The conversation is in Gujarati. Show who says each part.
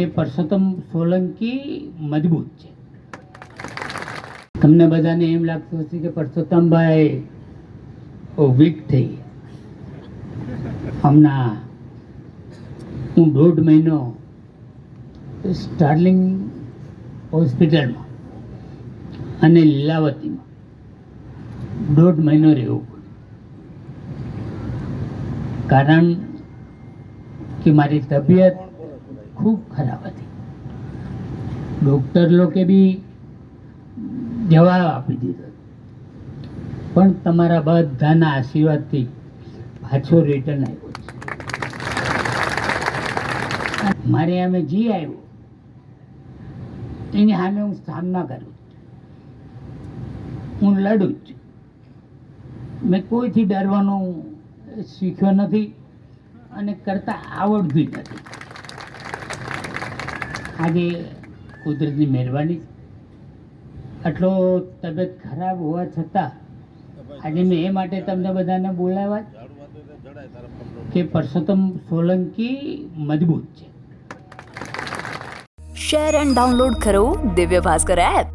Speaker 1: કે પરસોત્તમ સોલંકી મજબૂત છે. તમને બધાને એમ લાગતું હશે કે પરસોત્તમભાઈ વીક થઈ હમણાં હું દોઢ મહિનો સ્ટાર્લિંગ હોસ્પિટલમાં અને લીલાવતીમાં દોઢ મહિનો રહેવું પડ્યું. કારણ કે મારી તબિયત ખૂબ ખરાબ હતી. ડૉક્ટર લોકે બી જવાબ આપી દીધો. પણ તમારા બધાના આશીર્વાદથી પાછો રિટર્ન આવ્યો છે. મારે અમે જી આવ્યો, એની સામે હું સામના કરું. હું લડું જ. મેં કોઈથી ડરવાનું શીખ્યો નથી અને કરતા આવડતું નથી. આજે કુદરતની મહેરબાની. આટલો તબિયત ખરાબ હોવા છતાં આજે મેં એ માટે તમને બધાને બોલાવ્યા કે પરસોત્તમ સોલંકી મજબૂત છે.
Speaker 2: શેર એન્ડ ડાઉનલોડ કરો દિવ્ય ભાસ્કર એપ